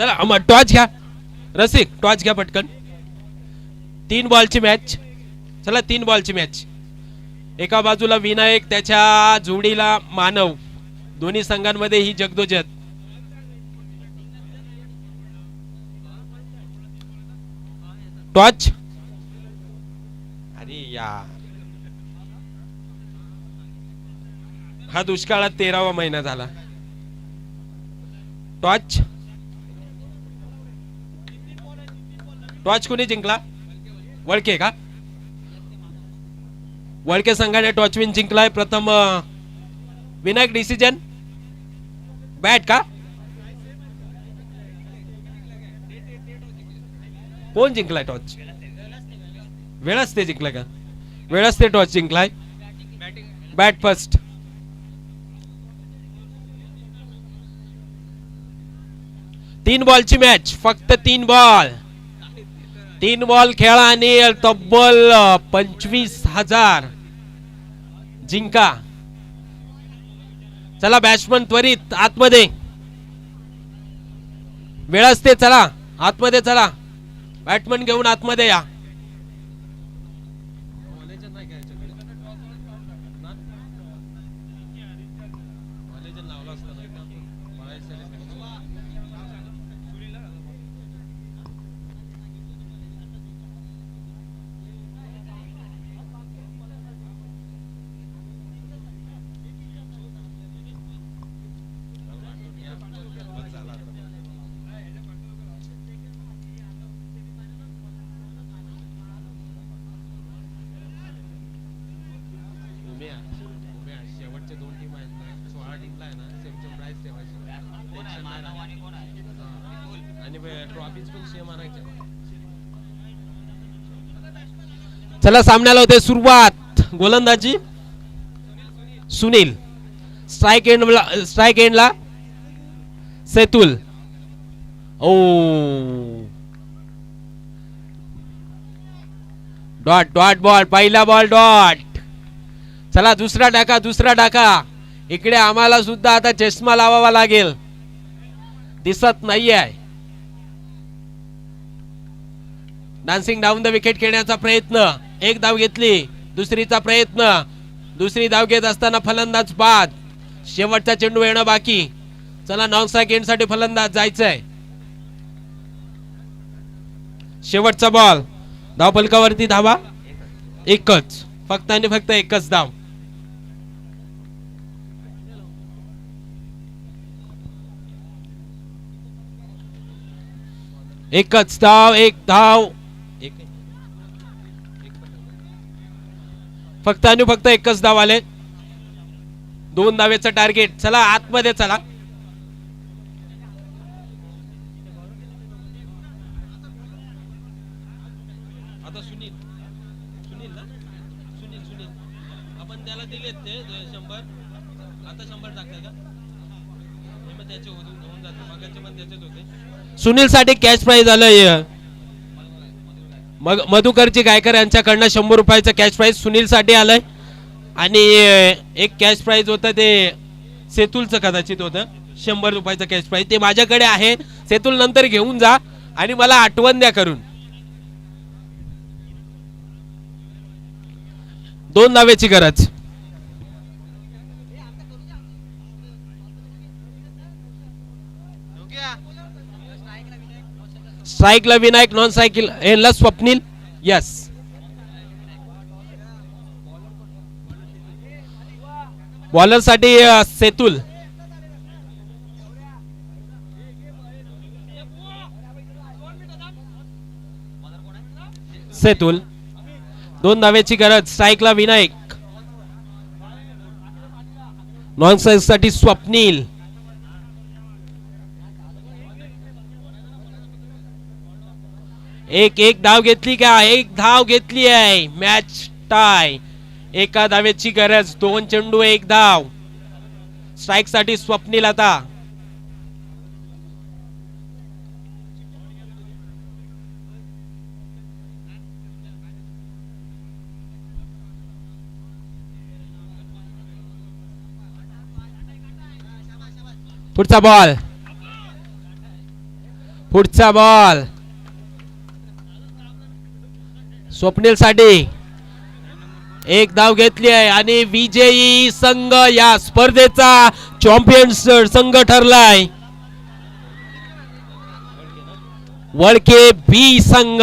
चला मग टॉच घ्या. रसिक टॉच घ्या पटकन. तीन बॉलची मॅच चला तीन बॉलची मॅच एका बाजूला विनायक त्याच्या जोडीला मानव. दोन्ही संघांमध्ये ही जगदोजत टॉच अरे यार. हा दुष्काळात तेरावा महिना झाला. टॉच टॉच कोणी जिंकला? वळके का? वळके संघाने टॉच विन जिंकलाय. प्रथम विनायक डिसिजन. बॅट का? कोण जिंकलाय टॉच वेळच ते जिंकलाय का? वेळच ते टॉच जिंकलाय. Bat first. तीन बॉलची मॅच. फक्त तीन बॉल. तीन बॉल खेळा आणि तब्बल पंचवीस हजार. जिंका. चला बॅट्समन त्वरित आतमध्ये. वेळ असते चला. आतमध्ये चला. बॅटमन घेऊन आतमध्ये या. शेवटचे दोन टीम आहेत ना. सोळा टीमला आहे ना. सेम सेम प्राइस ठेवायची आणि ट्रॉफीज पण सेम आणायच्या चला सामन्याला होते सुरुवात. गोलंदाजी. सुनील. स्ट्राईक एंडला स्ट्राईक एंडला सेतुल. ओ. डॉट डॉट बॉल पहिला बॉल डॉट चला दुसरा टाका दुसरा टाका इकडे आम्हाला सुद्धा आता चष्मा लावावा लागेल. दिसत नाहीये. डान्सिंग डाऊन द विकेट खेळण्याचा प्रयत्न. एक धाव घेतली दुसरीचा प्रयत्न. दुसरी धाव घेत असताना फलंदाज बाद. शेवटचा चेंडू येणं बाकी. चला नॉन स्ट्राईकसाठी फलंदाज जायचंय. शेवटचा बॉल धाव फलकावरती धावा. एकच. फक्त आणि फक्त एकच धाव. एकच धाव एक धाव. फक्त आणि फक्त एकच धाव आले. दोन धावेचं टार्गेट चला आतमध्ये चला. आता सुनील. सुनील ना? सुनील सुनील. आपण त्याला दिलेत ते शंभर. आता शंभर टाकताय का? त्याचे होऊन होऊन जाते. मगाचे पण त्याचेच होते. सुनीलसाठी कॅश प्राईज आलंय. मग मधुकरची गायकर यांच्याकडनं शंभर रुपयाचं कॅश प्राईज सुनील साठी आलंय. आणि एक कॅश प्राईज होतं ते सेतुलचं कदाचित होतं. शंभर रुपयाचं कॅश प्राईज ते माझ्याकडे आहे. सेतुल नंतर घेऊन जा आणि मला आठवण द्या करून. दोन नावेची गरज. स्ट्राईकला विनायक नॉन सायकल यांना स्वप्नील? यस बॉलरसाठी सेतुल. सेतुल. दोन धाव्याची गरज स्ट्राईकला विनायक. नॉनसाठी स्वप्नील. एक एक धाव घेतली का? एक धाव घेतली आहे. मॅच टाय एका धावेची गरज दोन चेंडू एक धाव. स्ट्राईकसाठी स्वप्नील आता. पुढचा बॉल पुढचा बॉल स्वप्नील साठे. एक धाव घेतली आहे आणि विजयी संघ या स्पर्धेचा चॅम्पियन संघ ठरलाय. वळके बी संघ.